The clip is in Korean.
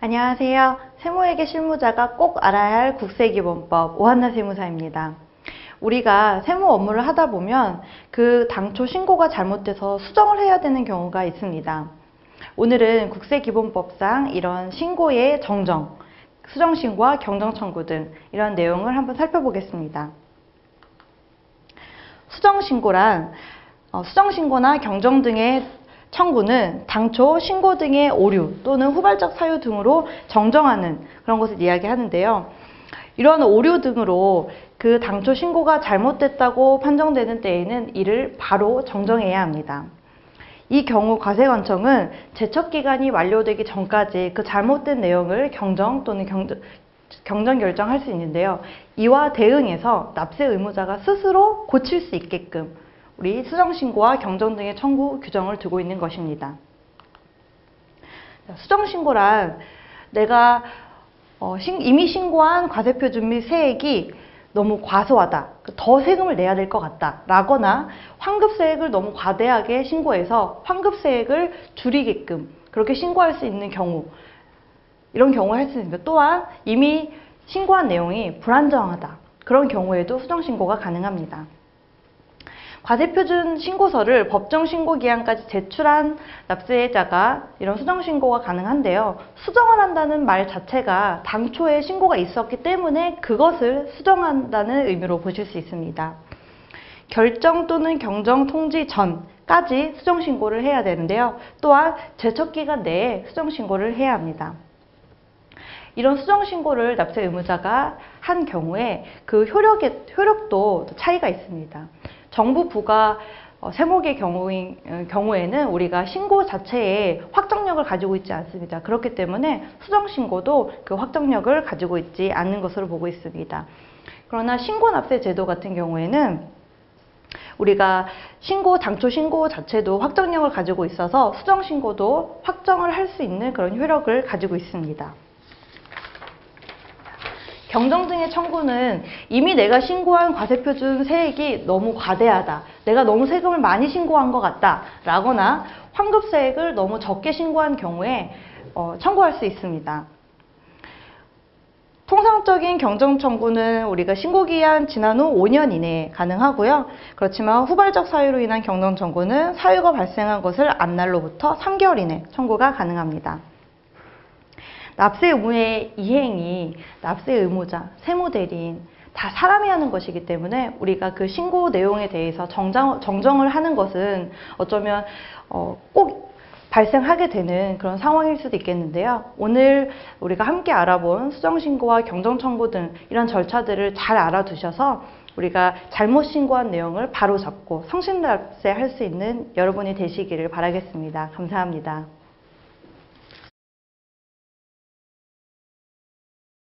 안녕하세요. 세무회계 실무자가 꼭 알아야 할 국세기본법 오한나 세무사입니다. 우리가 세무 업무를 하다 보면 그 당초 신고가 잘못돼서 수정을 해야 되는 경우가 있습니다. 오늘은 국세기본법상 이런 신고의 정정, 수정신고와 경정청구 등 이런 내용을 한번 살펴보겠습니다. 수정신고란 어, 수정신고나 경정 등의 청구는 당초 신고 등의 오류 또는 후발적 사유 등으로 정정하는 그런 것을 이야기하는데요. 이러한 오류 등으로 그 당초 신고가 잘못됐다고 판정되는 때에는 이를 바로 정정해야 합니다. 이 경우 과세관청은 제척 기간이 완료되기 전까지 그 잘못된 내용을 경정 또는 경정, 경정 결정할 수 있는데요. 이와 대응해서 납세 의무자가 스스로 고칠 수 있게끔 우리 수정신고와 경정 등의 청구 규정을 두고 있는 것입니다. 수정신고란 내가 어, 신- 이미 신고한 과세표준 및 세액이 너무 과소하다, 더 세금을 내야 될 것 같다, 라거나 환급세액을 너무 과대하게 신고해서 환급세액을 줄이게끔 그렇게 신고할 수 있는 경우, 이런 경우를 할 수 있습니다. 또한 이미 신고한 내용이 불안정하다, 그런 경우에도 수정신고가 가능합니다. 과세표준 신고서를 법정 신고 기한까지 제출한 납세자가 이런 수정 신고가 가능한데요. 수정을 한다는 말 자체가 당초에 신고가 있었기 때문에 그것을 수정한다는 의미로 보실 수 있습니다. 결정 또는 경정 통지 전까지 수정 신고를 해야 되는데요. 또한 제척 기간 내에 수정 신고를 해야 합니다. 이런 수정 신고를 납세 의무자가 한 경우에 그 효력의 효력도 차이가 있습니다. 정부 부가 어, 세목의 경우인, 어, 경우에는 우리가 신고 자체에 확정력을 가지고 있지 않습니다. 그렇기 때문에 수정 신고도 그 확정력을 가지고 있지 않는 것으로 보고 있습니다. 그러나 신고 납세 제도 같은 경우에는 우리가 신고 당초 신고 자체도 확정력을 가지고 있어서 수정 신고도 확정을 할 수 있는 그런 효력을 가지고 있습니다. 경정 등의 청구는 이미 내가 신고한 과세표준 세액이 너무 과대하다, 내가 너무 세금을 많이 신고한 것 같다, 라거나 환급세액을 너무 적게 신고한 경우에 어, 청구할 수 있습니다. 통상적인 경정 청구는 우리가 신고 기한 지난 후 5년 이내에 가능하고요. 그렇지만 후발적 사유로 인한 경정 청구는 사유가 발생한 것을 앞날로부터 3개월 이내 청구가 가능합니다. 납세 의무의 이행이 납세 의무자, 세무대리인 다 사람이 하는 것이기 때문에 우리가 그 신고 내용에 대해서 정정, 정정을 하는 것은 어쩌면 어, 꼭 발생하게 되는 그런 상황일 수도 있겠는데요. 오늘 우리가 함께 알아본 수정신고와 경정청구 등 이런 절차들을 잘 알아두셔서 우리가 잘못 신고한 내용을 바로 잡고 성실납세 할 수 있는 여러분이 되시기를 바라겠습니다. 감사합니다.